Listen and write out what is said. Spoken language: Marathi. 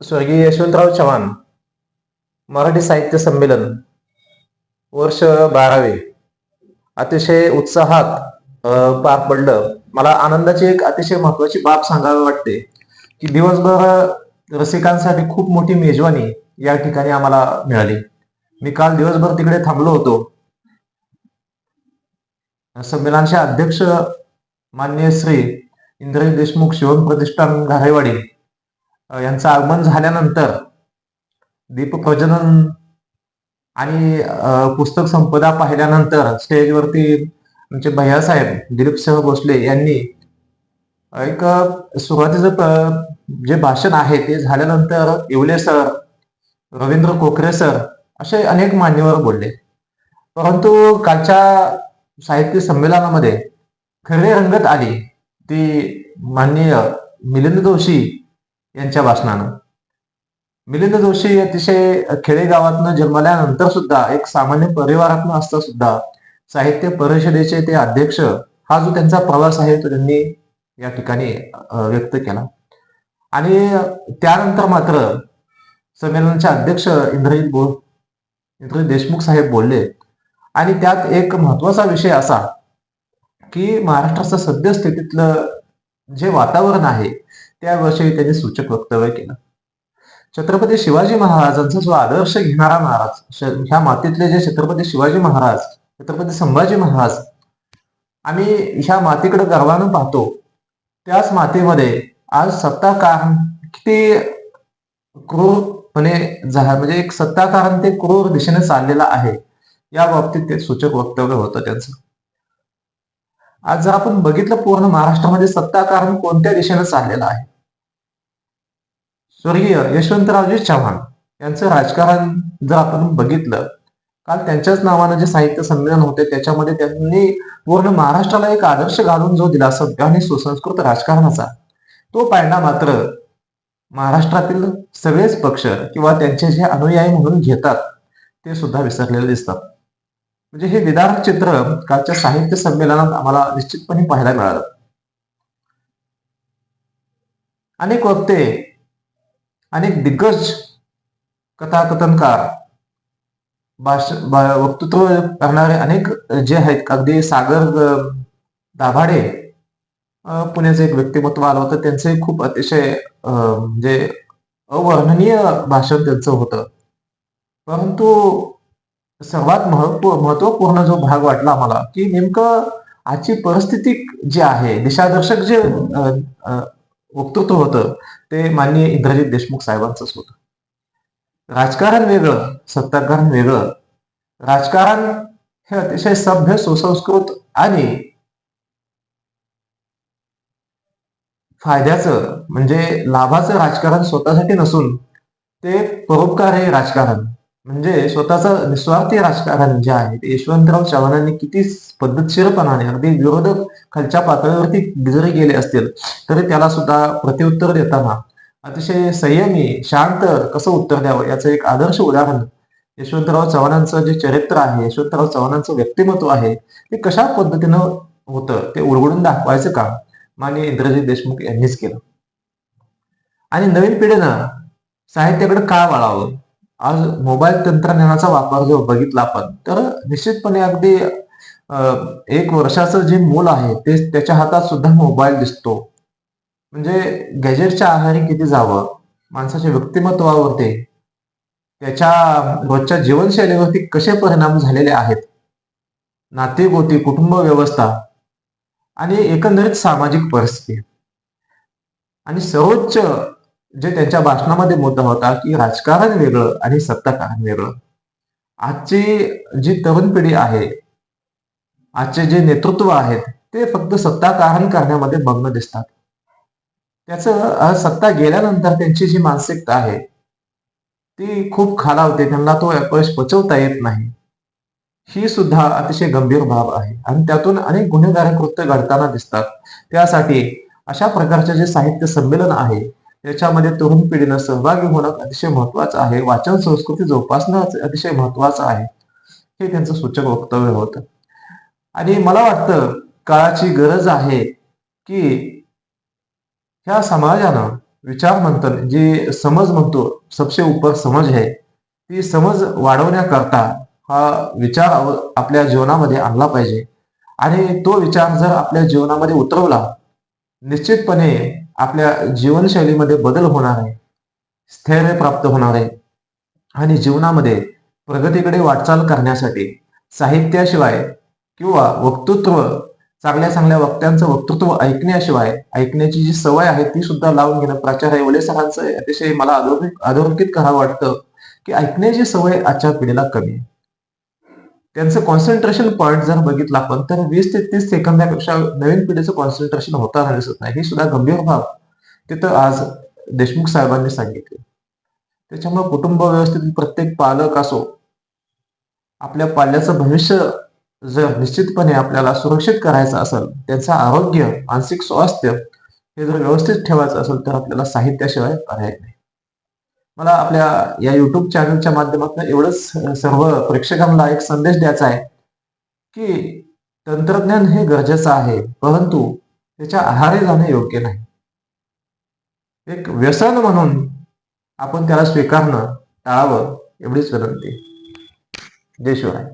स्वर्गीय यशवंतराव चव्हाण मराठी साहित्य संमेलन वर्ष बारावे. अतिशय उत्साहात पार पडलं. मला आनंदाची एक अतिशय महत्वाची बाब सांगावी वाटते की दिवसभर रसिकांसाठी खूप मोठी मेजवानी या ठिकाणी आम्हाला मिळाली. मी काल दिवसभर तिकडे थांबलो होतो. संमेलनाचे अध्यक्ष माननीय श्री इंद्रजी देशमुख शिवम प्रतिष्ठान घारेवाडी यांचं आगमन झाल्यानंतर दीपप्रज्वलन आणि पुस्तक संपदा पाहिल्यानंतर स्टेजवरती आमचे भैयासाहेब दिलीप सिंह भोसले यांनी एक सुरुवातीचं प- जे भाषण आहे ते झाल्यानंतर इवले सर रवींद्र कोकरे सर असे अनेक मान्यवर बोलले. परंतु कालच्या साहित्य संमेलनामध्ये खरे रंगत आली ती माननीय मिलिंद जोशी यांच्या भाषणानं. मिलिंद जोशी अतिशय खेडेगावातनं जन्मल्यानंतर सुद्धा एक सामान्य परिवारातनं असता सुद्धा साहित्य परिषदेचे ते अध्यक्ष हा जो त्यांचा प्रवास आहे तो त्यांनी या ठिकाणी व्यक्त केला. आणि त्यानंतर मात्र संमेलनाचे अध्यक्ष इंद्रजित बोल इंद्रजित देशमुख साहेब बोलले. आणि त्यात एक महत्त्वाचा विषय असा की महाराष्ट्राचं सद्यस्थितीतलं जे वातावरण आहे त्याविषयी त्यांनी सूचक वक्तव्य केलं. छत्रपती शिवाजी महाराजांचा जो आदर्श घेणारा महाराज ह्या मातीतले जे छत्रपती शिवाजी महाराज छत्रपती संभाजी महाराज आम्ही ह्या मातीकडे गर्वानं पाहतो. त्याच मातीमध्ये आज सत्ताकारण किती क्रूरपणे झा- म्हणजे एक सत्ताकारण ते क्रूर दिशेने चाललेला आहे. या बाबतीत ते सूचक वक्तव्य होतं त्यांचं. आज जर आपण बघितलं पूर्ण महाराष्ट्रामध्ये सत्ताकारण कोणत्या दिशेने चाललेलं आहे? स्वर्गीय यशवंतरावजी चव्हाण यांचं राजकारण जर आपण बघितलं काल त्यांच्याच नावानं जे साहित्य संमेलन होते त्याच्यामध्ये त्यांनी पूर्ण महाराष्ट्राला एक आदर्श घालून जो दिला सभ्य आणि सुसंस्कृत राजकारणाचा तो पायंडा मात्र महाराष्ट्रातील सगळेच पक्ष किंवा त्यांचे जे अनुयायी म्हणून घेतात ते सुद्धा विसरलेले दिसतात. म्हणजे हे विदारक चित्र कालच्या साहित्य संमेलनात आम्हाला निश्चितपणे पाहायला मिळालं. अनेक वक्ते अनेक दिग्गज कथाकथनकार भाष वक्तृत्व करणारे अनेक जे आहेत अगदी सागर दाभाडे पुण्याचं एक व्यक्तिमत्व आलं होतं. त्यांचं खूप अतिशय म्हणजे अवर्णनीय भाषण त्यांचं होतं. परंतु सर्वात महत्त्व महत्त्वपूर्ण जो भाग वाटला मला की नेमकं आजची परिस्थिती जी आहे दिशादर्शक जे वक्तृत्व होतं. ते माननीय इंद्रजित देशमुख साहेबांचंच होतं. राजकारण वेगळं सत्ताकारण वेगळं. राजकारण हे अतिशय सभ्य सुसंस्कृत आणि फायद्याचं म्हणजे लाभाचं राजकारण स्वतःसाठी नसून ते परोपकार हे राजकारण. म्हणजे स्वतःचं निस्वार्थी राजकारण जे आहे ते यशवंतराव चव्हाणांनी किती पद्धतशीरपणाने अगदी विरोधक खालच्या पातळीवरती जरी गेले असतील तरी त्याला सुद्धा प्रत्युत्तर देताना अतिशय संयमी शांत कसं उत्तर द्यावं याचं एक आदर्श उदाहरण यशवंतराव चव्हाणांचं जे चरित्र आहे यशवंतराव चव्हाणांचं व्यक्तिमत्व आहे ते कशा पद्धतीनं होतं ते उलगडून दाखवायचं काम माननीय इंद्रजित देशमुख यांनीच केलं. आणि नवीन पिढीनं साहित्याकडे का वळावं? आज मोबाईल तंत्रज्ञानाचा वापर जो बघितला आपण तर निश्चितपणे अगदी एक वर्षाचं जे मूल आहे ते त्याच्या हातात सुद्धा मोबाईल दिसतो. म्हणजे गॅजेटच्या आहारी किती जावं माणसाच्या व्यक्तिमत्वावरती त्याच्या रोजच्या जीवनशैलीवरती कसे परिणाम झालेले आहेत? नाते गोती कुटुंब व्यवस्था आणि एकंदरीत सामाजिक परिस्थिती. आणि सर्वोच्च जे त्यांच्या भाषणामध्ये मुद्दा होता की राजकारण वेगळं आणि सत्ताकारण वेगळं. आजची जी तरुण पिढी आहे आजचे जे नेतृत्व आहेत ते फक्त सत्ताकारण करण्यामध्ये मग्न दिसतात. त्याचं सत्ता गेल्यानंतर त्यांची जी मानसिकता आहे ती खूप खालावते त्यांना तो अपयश पचवता येत नाही. ही सुद्धा अतिशय गंभीर बाब आहे आणि त्यातून अनेक गुन्हेगारी कृत्य घडताना दिसतात. त्यासाठी अशा प्रकारचे जे साहित्य संमेलन आहे त्याच्यामध्ये तरुण पिढीनं सहभागी होणं अतिशय महत्वाचं आहे. वाचन संस्कृती जोपासणं अतिशय महत्वाचं आहे. हे त्यांचं सूचक वक्तव्य होतं. आणि मला वाटतं काळाची गरज आहे की ह्या समाजानं विचार मंथन जे समज म्हणतो सबसे ऊपर समज आहे ती समज वाढवण्याकरता हा विचार आपल्या जीवनामध्ये आणला पाहिजे. आणि तो विचार जर आपल्या जीवनामध्ये उतरवला निश्चितपणे आपल्या जीवनशैलीमध्ये बदल होणार आहे स्थैर्य प्राप्त होणार आहे आणि जीवनामध्ये प्रगतीकडे वाटचाल करण्यासाठी साहित्याशिवाय किंवा वक्तृत्व चांगल्या चांगल्या वक्त्यांचं वक्तृत्व ऐकण्याशिवाय ऐकण्याची जी सवय आहे ती सुद्धा लावून घेणं प्राचार्य येवले सरांचं अतिशय मला अधोरेखित करावं वाटतं की ऐकण्याची सवय आजच्या पिढीला कमी आहे. त्यांचं कॉन्सन्ट्रेशन पॉईंट जर बघितला आपण तर वीस ते तीस सेकंदापेक्षा नवीन पिढीचं कॉन्सन्ट्रेशन होताना दिसत नाही. ही सुद्धा गंभीर बाब तिथं आज देशमुख साहेबांनी सांगितले. त्याच्यामुळे कुटुंब व्यवस्थेतील प्रत्येक पालक असो आपल्या पाल्याचं भविष्य जर निश्चितपणे आपल्याला सुरक्षित करायचं असेल त्यांचं आरोग्य मानसिक स्वास्थ्य हे जर व्यवस्थित ठेवायचं असेल तर आपल्याला साहित्याशिवाय पर्याय नाही. मला आपल्या या युट्यूब चॅनलच्या माध्यमातून एवढंच सर्व प्रेक्षकांना एक संदेश द्यायचा आहे की तंत्रज्ञान हे गरजेचं आहे परंतु त्याच्या आहारी जाणे योग्य नाही. एक व्यसन म्हणून आपण त्याला स्वीकारणं टाळावं एवढीच विनंती. जय शिवराय.